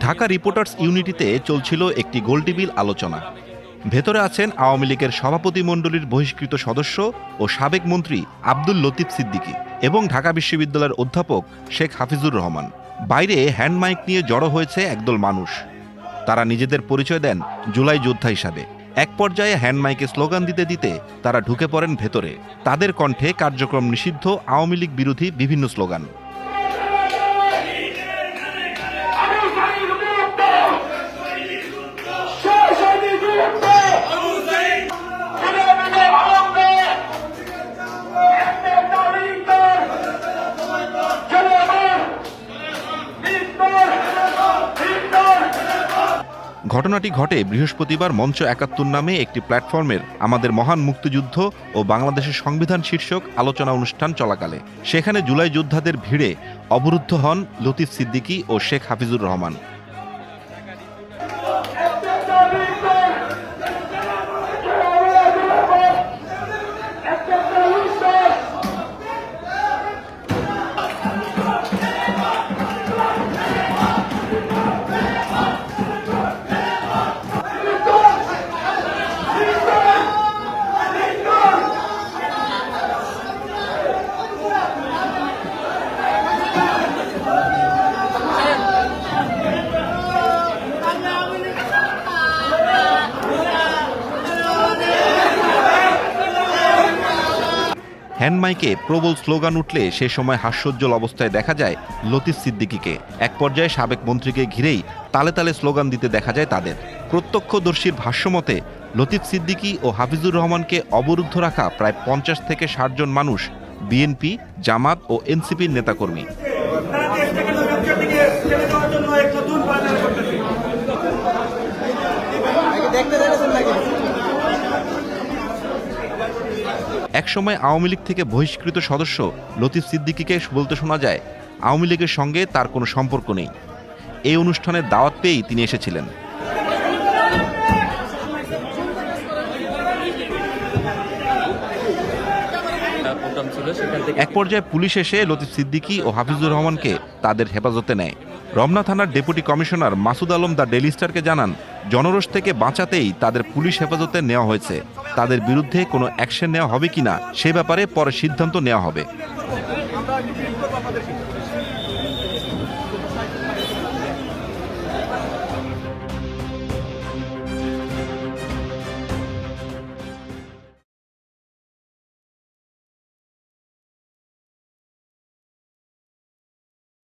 Dhaka reporters ইউনিটিতে চলছিল একটি গোলটিবিল আলোচনা। ভেতরে আছেন আওয়ামী লীগের সভাপতি মণ্ডলীর বহিষ্কৃত সদস্য ও সাবেক মন্ত্রী আব্দুল লতিফ সিদ্দিকী এবং ঢাকা বিশ্ববিদ্যালয়ের অধ্যাপক শেখ হাফিজুর রহমান। বাইরে হ্যান্ড মাইক নিয়ে জড়ো হয়েছে একদল মানুষ। তারা নিজেদের পরিচয় দেন জুলাই যোদ্ধা হিসাবে। এক পর্যায়ে হ্যান্ড মাইকে স্লোগান দিতে দিতে তারা ঢুকে পড়েন ভেতরে। তাদের কণ্ঠে কার্যক্রম নিষিদ্ধ আওয়ামী লীগ বিরোধী বিভিন্ন স্লোগান। ঘটনাটি ঘটে বৃহস্পতিবার মঞ্চ একাত্তর নামে একটি প্ল্যাটফর্মের আমাদের মহান মুক্তিযুদ্ধ ও বাংলাদেশের সংবিধান শীর্ষক আলোচনা অনুষ্ঠান চলাকালে। সেখানে জুলাই যোদ্ধাদের ভিড়ে অবরুদ্ধ হন লতিফ সিদ্দিকী ও শেখ হাফিজুর রহমান। হ্যান্ড মাইকে প্রবল স্লোগান উঠলে সে সময় হাস্যোজ্জ্বল অবস্থায় দেখা যায় লতিফ সিদ্দিকীকে। এক পর্যায়ে সাবেক মন্ত্রীকে ঘিরেই তালে তালে স্লোগান দিতে দেখা যায় তাদের। প্রত্যক্ষদর্শীর ভাষ্যমতে লতিফ সিদ্দিকী ও হাফিজুর রহমানকে অবরুদ্ধ রাখা প্রায় পঞ্চাশ থেকে ষাট জন মানুষ, বিএনপি, জামাত ও এনসিপির নেতাকর্মী। একসময় আওয়ামী লীগ থেকে বহিষ্কৃত সদস্য লতিফ সিদ্দিকীকে বলতে শোনা যায় আওয়ামী লীগের সঙ্গে তার কোনো সম্পর্ক নেই। এই অনুষ্ঠানের দাওয়াত পেয়েই তিনি এসেছিলেন। এক পর্যায়ে পুলিশ এসে লতিফ সিদ্দিকী ও হাফিজুর রহমানকে তাদের হেফাজতে নেয়। রমনা থানার deputy commissioner Masud Alam the ডেলিস্টারকে জানান, জনরোষ থেকে বাঁচাতেই তাদের পুলিশ হেফাজতে নেওয়া হয়েছে। তাদের বিরুদ্ধে কোনো অ্যাকশন নেওয়া হবে কিনা সে ব্যাপারে পরে সিদ্ধান্ত নেওয়া হবে।